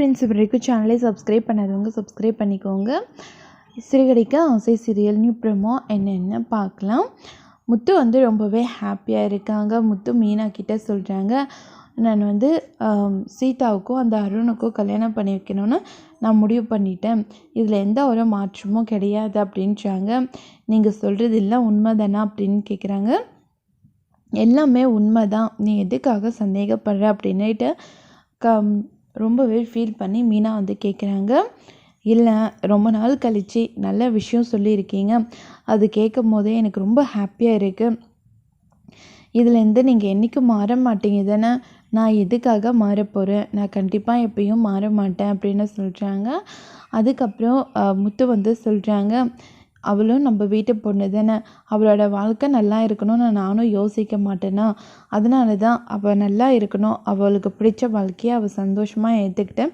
Friends இப்போ வரைக்கும் சேனலை சப்ஸ்கிரைப் பண்ணாதவங்க சப்ஸ்கிரைப் பண்ணிக்கோங்க. சிறுகடிக்க ஆசை சீரியல் நியூ ப்ரமோ என்னென்ன பார்க்கலாம். முத்து வந்து ரொம்பவே ஹாப்பியாக இருக்காங்க. முத்து மீனா சொல்கிறாங்க நான் வந்து சீதாவுக்கும் அந்த அருணுக்கும் கல்யாணம் பண்ணி வைக்கணும்னு நான் முடிவு பண்ணிட்டேன். இதில் எந்த ஒரு மாற்றமும் கிடையாது அப்படின்றாங்க. நீங்கள் சொல்கிறது இல்லை உண்மை தானா அப்படின்னு கேட்குறாங்க எல்லாமே உண்மை தான் நீ எதுக்காக சந்தேகப்படுற அப்படின்னுட்டு க ரொம்பவே ஃபீல் பண்ணி மீனா வந்து கேட்குறாங்க இல்லை ரொம்ப நாள் கழித்து நல்ல விஷயம் சொல்லியிருக்கீங்க. அது கேட்கும் போதே எனக்கு ரொம்ப ஹாப்பியாக இருக்குது இதுலேருந்து நீங்கள் என்றைக்கும் மாற மாட்டீங்கதானே? நான் எதுக்காக மாறப்போகிறேன் நான் கண்டிப்பாக எப்பயும் மாற மாட்டேன் அப்படின்னு சொல்கிறாங்க அதுக்கப்புறம் முத்து வந்து சொல்கிறாங்க அவளும் நம்ம வீட்டு பொண்ணு தானே. அவளோட வாழ்க்கை நல்லா இருக்கணும்னு நானும் யோசிக்க மாட்டேனா? அதனால தான் அவள் நல்லா இருக்கணும். அவளுக்கு பிடிச்ச வாழ்க்கையை அவள் சந்தோஷமாக ஏற்றுக்கிட்டு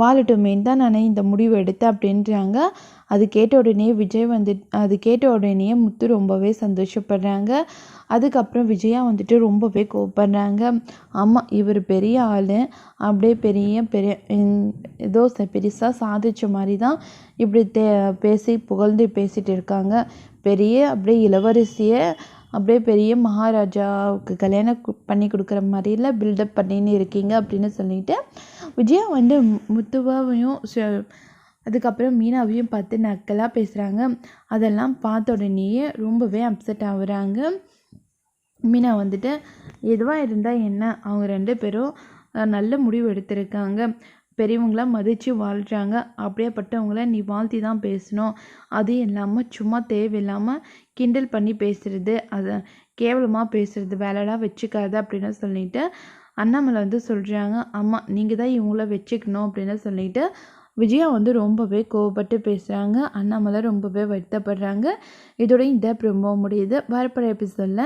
வாழட்டுமேன்னு தான் நான் இந்த முடிவு எடுத்தேன் அப்படின்றாங்க. அது கேட்ட உடனே விஜய் வந்து அது கேட்ட உடனே முத்து ரொம்பவே சந்தோஷப்படுறாங்க. அதுக்கப்புறம் விஜயா வந்துட்டு ரொம்பவே கோவப்படுறாங்க. ஆமாம் இவர் பெரிய ஆள். அப்படியே பெரிய பெரிய ஏதோ பெருசாக சாதித்த சாதிச்ச மாதிரி தான் இப்படி தே பேசி புகழ்ந்து பேசிகிட்டு இருக்காங்க. பெரிய அப்படியே இளவரசியை அப்படியே பெரிய மகாராஜாவுக்கு கல்யாணம் பண்ணி கொடுக்குற மாதிரிலாம் பில்டப் பண்ணின்னு இருக்கீங்க அப்படின்னு சொல்லிட்டு விஜயா வந்து முத்துவாவையும் அதுக்கப்புறம் மீனாவையும் பார்த்து நக்கலாக பேசுகிறாங்க அதெல்லாம் பார்த்த உடனேயே ரொம்பவே அப்செட் ஆகுறாங்க. மீனா வந்துட்டு எதுவாக இருந்தால் என்ன? அவங்க ரெண்டு பேரும் நல்ல முடிவு எடுத்திருக்காங்க. பெரியவங்கள மதித்து வாழ்கிறாங்க அப்படியேப்பட்டவங்கள நீ வாழ்த்தி தான் பேசணும். அது இல்லாமல் சும்மா தேவையில்லாமல் கிண்டல் பண்ணி பேசுகிறது அதை கேவலமாக பேசுகிறது வேலைலாம் வச்சுக்காத அப்படின்னு சொல்லிட்டு அண்ணாமலை வந்து சொல்கிறாங்க ஆமாம் நீங்கள் தான் இவங்கள வச்சுக்கணும் அப்படின்னு சொல்லிட்டு விஜயா வந்து ரொம்பவே கோவப்பட்டு பேசுகிறாங்க அண்ணாமலை ரொம்பவே வருத்தப்படுறாங்க. இதோட இந்த ப்ரொமோ முடியுது. வரப்போகிற எபிசோடில்